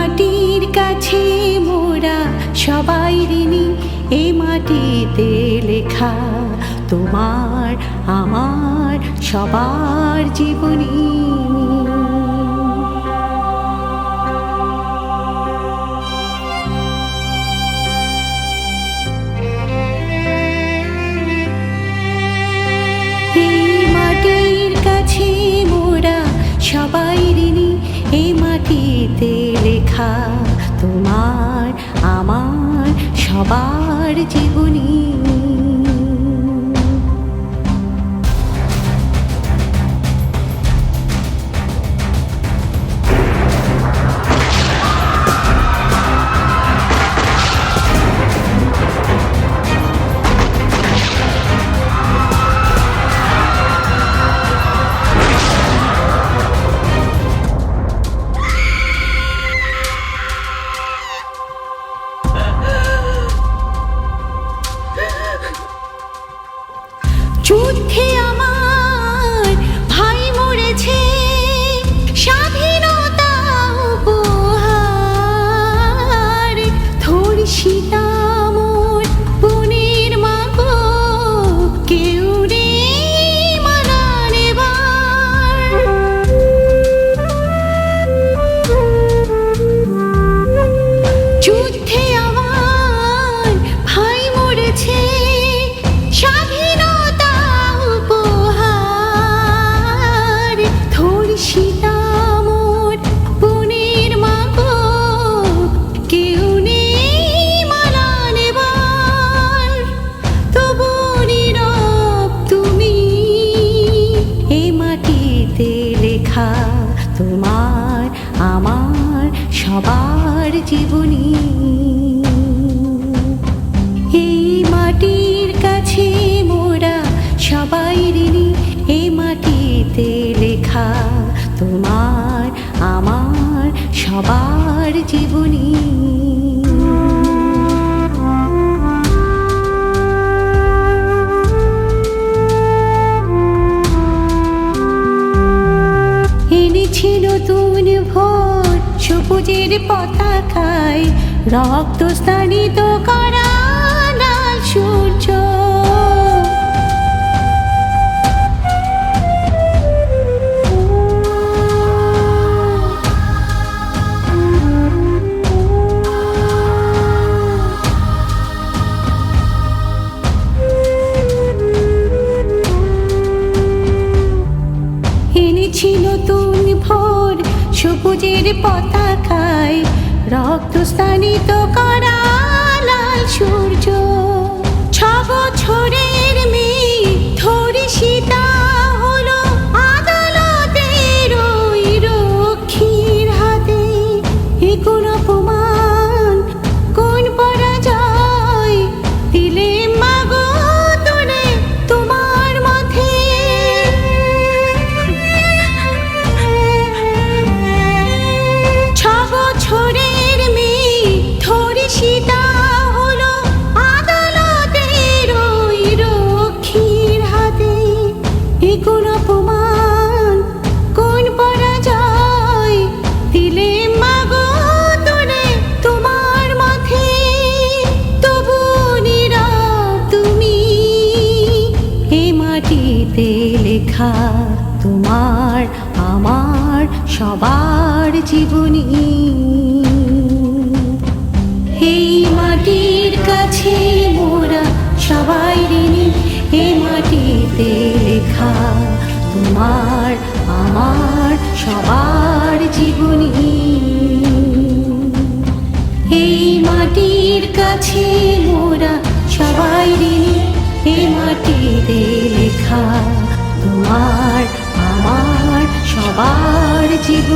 মাটির কাছে মোরা সবাই ঋণী। এই মাটিতে লেখা তোমার আমার সবার জীবনী। সবাই এই মাটিতে লেখা তোমার আমার সবার জীবনী। যুদ্ধে জীবনী। এই মাটির কাছে মোরা সবাই ঋণী। এই মাটিতে লেখা তোমার, আমার, সবার জীবনী। এনেছি নতুন ভোর। সবুজের পতাকায় রক্ত স্থানিত করা সবুজের পতাকায় রক্ত স্থানিত করা লাল সূর্য। ছ বছরের মেয়ে লেখা তোমার, আমার, সবার জীবনী। এই মাটির কাছে মোরা সবাই ঋণী। এই মাটিতে লেখা তোমার, আমার, সবার জীবনী। এই মাটির কাছে মোরা সবাই ঋণী। এই মাটিতে লেখা তোমার আমার সবার জীবনী